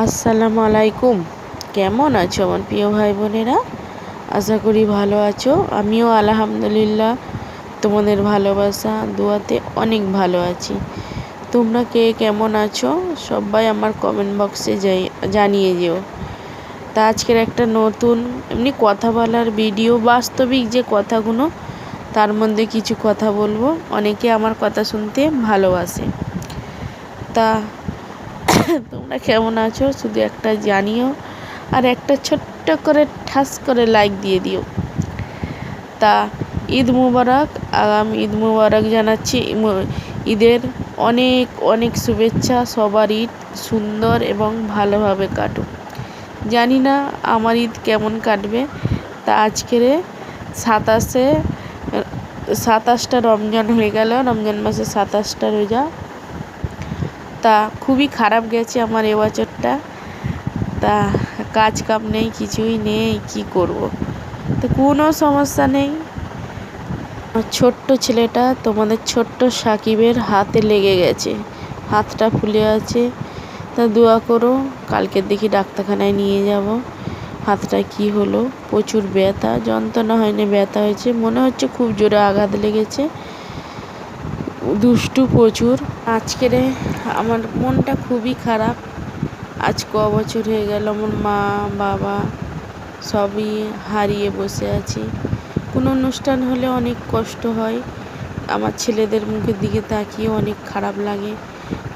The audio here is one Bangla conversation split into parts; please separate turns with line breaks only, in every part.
আসসালামু আলাইকুম। কেমন আছো আমার প্রিয় ভাই বোনেরা আশা করি ভালো আছো। আমিও আলহামদুলিল্লাহ তোমাদের ভালোবাসা, দোয়াতে অনেক ভালো আছি। তোমরা কে, কেমন আছো? সবাই আমার কমেন্ট বক্সে যাই, জানিয়ে যেও। তা আজকের একটা নতুন, এমনি কথা বলার ভিডিও বাস্তবিক যে কথাগুলো, তার মধ্যে কিছু কথা বলব। অনেকে আমার কথা শুনতে ভালোবাসে। তা তোমরা কেমন আছো? শুধু একটা জানিও আর একটা ছোট্ট করে ঠাস করে লাইক দিয়ে দিও। তা ঈদ মুবারক, আগামী ঈদ মুবারক জানাচ্ছি। ঈদের অনেক অনেক শুভেচ্ছা। সবার ঈদ সুন্দর এবং ভালোভাবে কাটুক। জানি না আমার ঈদ কেমন কাটবে। তা আজকের সাতাশে, সাতাশটা রমজান হয়ে গেল। রমজান মাসে সাতাশটা রোজা। তা খুবই খারাপ গেছে আমার এবছরটা তা কাজ কাম নেই, কিছুই নেই, কি করব। তো কোনো সমস্যা নেই। ছোট্ট ছেলেটা তোমাদের ছোট্ট সাকিবের হাতে লেগে গেছে। হাতটা ফুলে আছে। তা দোয়া করো কালকে দেখি ডাক্তারখানায় নিয়ে যাব। হাতটা কি হলো? প্রচুর ব্যথা, যন্ত্রণা হয়নি, ব্যথা হয়েছে। মনে হচ্ছে খুব জোরে আঘাত লেগেছে। দুষ্টু প্রচুর। আজকের আমার মনটা খুবই খারাপ। আজ ক বছর হয়ে গেল আমার মা, বাবা সবই হারিয়ে বসে আছি। কোনো অনুষ্ঠান হলে অনেক কষ্ট হয়। আমার ছেলেদের মুখের দিকে তাকিয়ে অনেক খারাপ লাগে।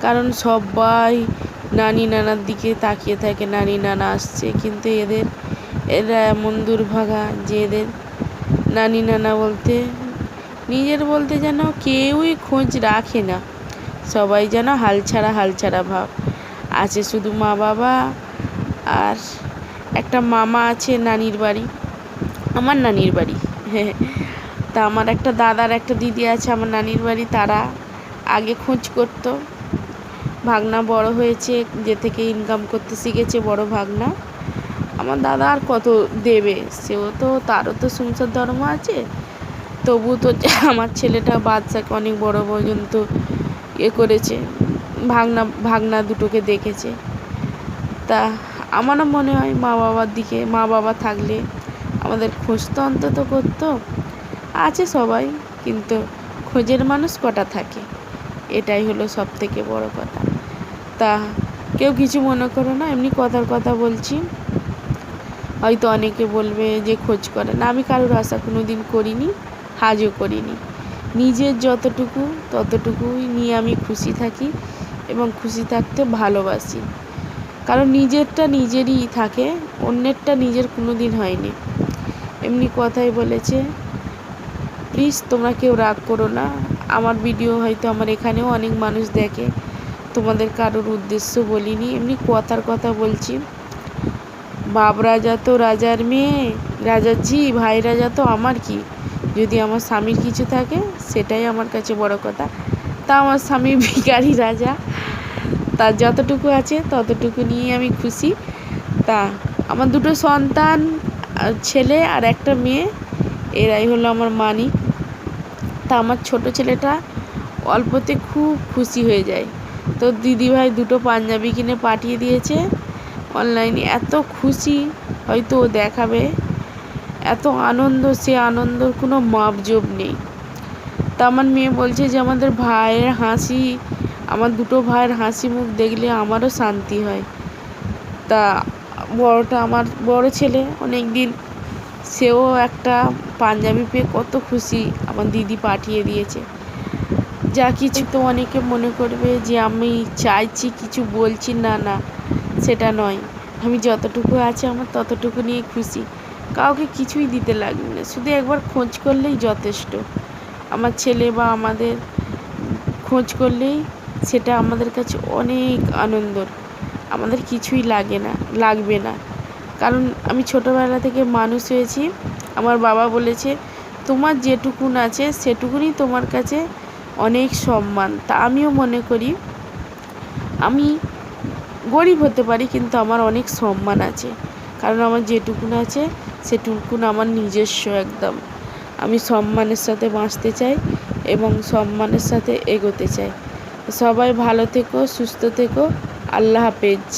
কারণ সবাই নানি, নানার দিকে তাকিয়ে থাকে, নানি, নানা আসছে। কিন্তু এদের, এরা এমন দুর্ভাগা যে এদের নানি, নানা বলতে নিজের বলতে যেন কেউই খোঁজ রাখে না। সবাই যেন হাল ছাড়া হাল ছাড়া ভাব। আছে শুধু মা বাবা আর একটা মামা আছে নানির বাড়ি। আমার নানির বাড়ি। হ্যাঁ তা আমার একটা দাদার একটা দিদি আছে, আমার নানির বাড়ি। তারা আগে খোঁজ করতো। ভাগনা বড় হয়েছে, যে থেকে ইনকাম করতে শিখেছে বড় ভাগনা। আমার দাদা আর কত দেবে? সেও তো, তারও তো সংসার ধর্ম আছে। তবু তো আমার ছেলেটা বাচ্চাকে অনেক বড় পর্যন্ত ইয়ে করেছে, ভাগনা ভাগনা দুটোকে দেখেছে। তা আমারও মনে হয় মা বাবার দিকে, মা বাবা থাকলে আমাদের খোঁজ তো অন্তত করতো। আছে সবাই, কিন্তু খোঁজের মানুষ কটা থাকে? এটাই হলো সব থেকে বড় কথা। তা কেউ কিছু মনে করো না, এমনি কথার কথা বলছি। হয়তো অনেকে বলবে যে খোঁজ করে না, আমি কারোর আশা কোনো দিন করিনি। হাজও করিনি। নিজের যতটুকু, ততটুকুই নিয়ে আমি খুশি থাকি এবং খুশি থাকতে ভালোবাসি। কারণ নিজেরটা নিজেরই থাকে, অন্যেরটা নিজের কোনো দিন হয়নি। এমনি কথাই বলেছে, প্লিজ তোমরা কেউ রাগ করো না। আমার ভিডিও হয়তো আমার এখানেও অনেক মানুষ দেখে। তোমাদের কারোর উদ্দেশ্য বলিনি। এমনি কথার কথা বলছি। বাপ রাজা তো রাজার মেয়ে। রাজার ঝি, ভাই রাজা তো আমার কি? যদি আমার স্বামীর কিছু থাকে, সেটাই আমার কাছে বড় কথা। তা আমার স্বামী ভিখারি রাজা। তার যতটুকু আছে, ততটুকু নিয়ে আমি খুশি। তা আমার দুটো সন্তান ছেলে আর একটা মেয়ে, এরাই হলো আমার মানি তা আমার ছোট ছেলেটা অল্পতে খুব খুশি হয়ে যায়। তো দিদিভাই দুটো পাঞ্জাবি কিনে পাঠিয়ে দিয়েছে। অনলাইনে এত খুশি, হয়তো ও দেখাবে। এত আনন্দ, সে আনন্দর কোনো মাপজোপ নেই। তা আমার মেয়ে বলছে যে, আমাদের ভাইয়ের হাসি, আমার দুটো ভাইয়ের হাসি মুখ দেখলে আমারও শান্তি হয়। তা বড়টা আমার বড় ছেলে অনেক দিন সেও একটা পাঞ্জাবি পেয়ে কত খুশি আমার দিদি পাঠিয়ে দিয়েছে। যা কিছু তো অনেকে মনে করবে যে, আমি চাইছি, কিছু বলছি, না না, সেটা নয়। আমি যতটুকু আছে, আমার ততটুকু নিয়ে খুশি। কাউকে কিছুই দিতে লাগবে না। শুধু একবার খোঁজ করলেই যথেষ্ট। আমার ছেলে বা আমাদের খোঁজ করলেই সেটা আমাদের কাছে অনেক আনন্দর। আমাদের কিছুই লাগে না, লাগবে না। কারণ আমি ছোটোবেলা থেকে মানুষ হয়েছি। আমার বাবা বলেছে, তোমার যেটুকুন আছে, সেটুকুনই তোমার কাছে অনেক সম্মান। তা আমিও মনে করি, আমি গরিব হতে পারি, কিন্তু আমার অনেক সম্মান আছে। কারণ আমার যেটুকুন আছে সেটুকুন আমার নিজস্ব একদম। আমি সম্মানের সাথে বাঁচতে চাই এবং সম্মানের সাথে এগোতে চাই। সবাই ভালো থেকো, সুস্থ থেকো। আল্লাহ হাফেজ।